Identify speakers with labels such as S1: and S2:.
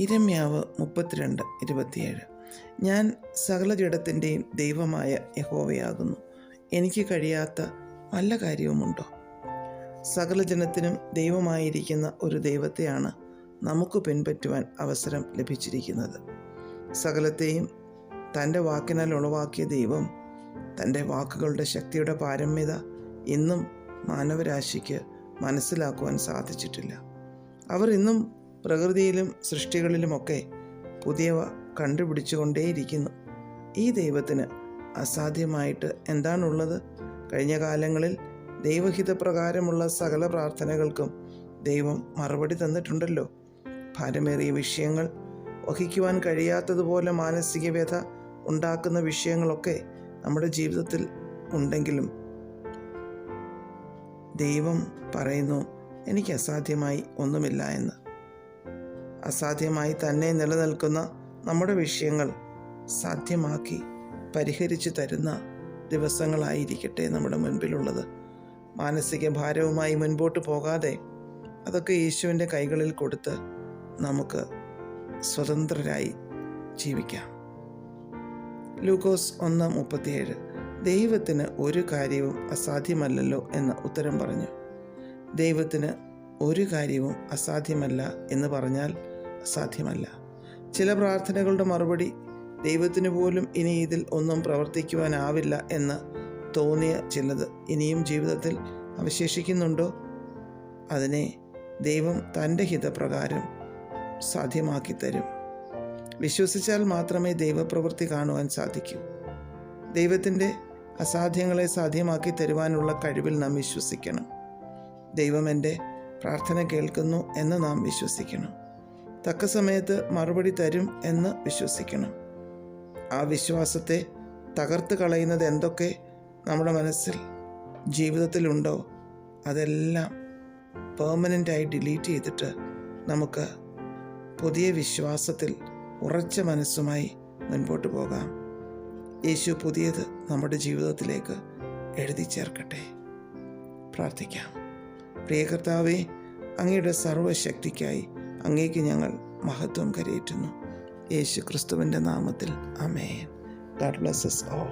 S1: ഇരമ്യാവ് മുപ്പത്തിരണ്ട് ഇരുപത്തിയേഴ്. ഞാൻ സകല ജഡത്തിന്റെയും ദൈവമായ യഹോവയാകുന്നു. എനിക്ക് കഴിയാത്ത വല്ല കാര്യവുമുണ്ടോ? സകല ജനത്തിനും ദൈവമായിരിക്കുന്ന ഒരു ദൈവത്തെയാണ് നമുക്ക് പിൻപറ്റുവാൻ അവസരം ലഭിച്ചിരിക്കുന്നത്. സകലത്തെയും തന്റെ വാക്കിനാൽ ഉളവാക്കിയ ദൈവം തന്റെ വാക്കുകളുടെ ശക്തിയുടെ പാരമ്യത ഇന്നും മാനവരാശിക്ക് മനസ്സിലാക്കുവാൻ സാധിച്ചിട്ടില്ല. അവർ ഇന്നും പ്രകൃതിയിലും സൃഷ്ടികളിലുമൊക്കെ പുതിയവ കണ്ടുപിടിച്ചുകൊണ്ടേയിരിക്കുന്നു. ഈ ദൈവത്തിന് അസാധ്യമായിട്ട് എന്താണുള്ളത്? കഴിഞ്ഞ കാലങ്ങളിൽ ദൈവഹിതപ്രകാരമുള്ള സകല പ്രാർത്ഥനകൾക്കും ദൈവം മറുപടി തന്നിട്ടുണ്ടല്ലോ. ഭാരമേറിയ വിഷയങ്ങൾ വഹിക്കുവാൻ കഴിയാത്തതുപോലെ മാനസിക വ്യഥ ഉണ്ടാക്കുന്ന വിഷയങ്ങളൊക്കെ നമ്മുടെ ജീവിതത്തിൽ ഉണ്ടെങ്കിലും ദൈവം പറയുന്നു എനിക്ക് അസാധ്യമായി ഒന്നുമില്ല എന്ന്. അസാധ്യമായി തന്നെ നിലനിൽക്കുന്ന നമ്മുടെ വിഷയങ്ങൾ സാധ്യമാക്കി പരിഹരിച്ചു തരുന്ന ദിവസങ്ങളായിരിക്കട്ടെ നമ്മുടെ മുൻപിലുള്ളത്. മാനസിക ഭാരവുമായി മുൻപോട്ട് പോകാതെ അതൊക്കെ യേശുവിന്റെ കൈകളിൽ കൊടുത്ത് നമുക്ക് സ്വതന്ത്രരായി ജീവിക്കാം. ലൂക്കോസ് ഒന്ന് മുപ്പത്തിയേഴ് ദൈവത്തിന് ഒരു കാര്യവും അസാധ്യമല്ലല്ലോ എന്ന് ഉത്തരം പറഞ്ഞു. ദൈവത്തിന് ഒരു കാര്യവും അസാധ്യമല്ല എന്ന് പറഞ്ഞാൽ അസാധ്യമല്ല ചില പ്രാർത്ഥനകളുടെ മറുപടി ദൈവത്തിന് പോലും ഇനി ഇതിൽ ഒന്നും പ്രവർത്തിക്കുവാനാവില്ല എന്ന് തോന്നിയ ചിലത് ഇനിയും ജീവിതത്തിൽ അവശേഷിക്കുന്നുണ്ടോ? അതിനെ ദൈവം തന്റെ ഹിതപ്രകാരം സാധ്യമാക്കി തരും. വിശ്വസിച്ചാൽ മാത്രമേ ദൈവപ്രവൃത്തി കാണുവാൻ സാധിക്കൂ. ദൈവത്തിന്റെ അസാധ്യങ്ങളെ സാധ്യമാക്കി തരുവാനുള്ള കഴിവിൽ നാം വിശ്വസിക്കണം. ദൈവം എന്റെ പ്രാർത്ഥന കേൾക്കുന്നു എന്ന് നാം വിശ്വസിക്കണം. തക്ക സമയത്ത് മറുപടി തരും എന്ന് വിശ്വസിക്കണം. ആ വിശ്വാസത്തെ തകർത്ത് കളയുന്നത് എന്തൊക്കെ നമ്മുടെ മനസ്സിൽ ജീവിതത്തിലുണ്ടോ അതെല്ലാം പെർമനന്റായി ഡിലീറ്റ് ചെയ്തിട്ട് നമുക്ക് പുതിയ വിശ്വാസത്തിൽ ഉറച്ച മനസ്സുമായി മുൻപോട്ട് പോകാം. യേശു പുതിയത് നമ്മുടെ ജീവിതത്തിലേക്ക് എഴുതി ചേർക്കട്ടെ. പ്രാർത്ഥിക്കാം. പ്രിയ കർത്താവേ അങ്ങയുടെ സർവശക്തിക്കായി അങ്ങേക്ക് ഞങ്ങൾ മഹത്വം കരയേറ്റുന്നു. യേശു ക്രിസ്തുവിന്റെ നാമത്തിൽ അമേൻ ഗാഡ് ബ്ലസ്സസ് ഓ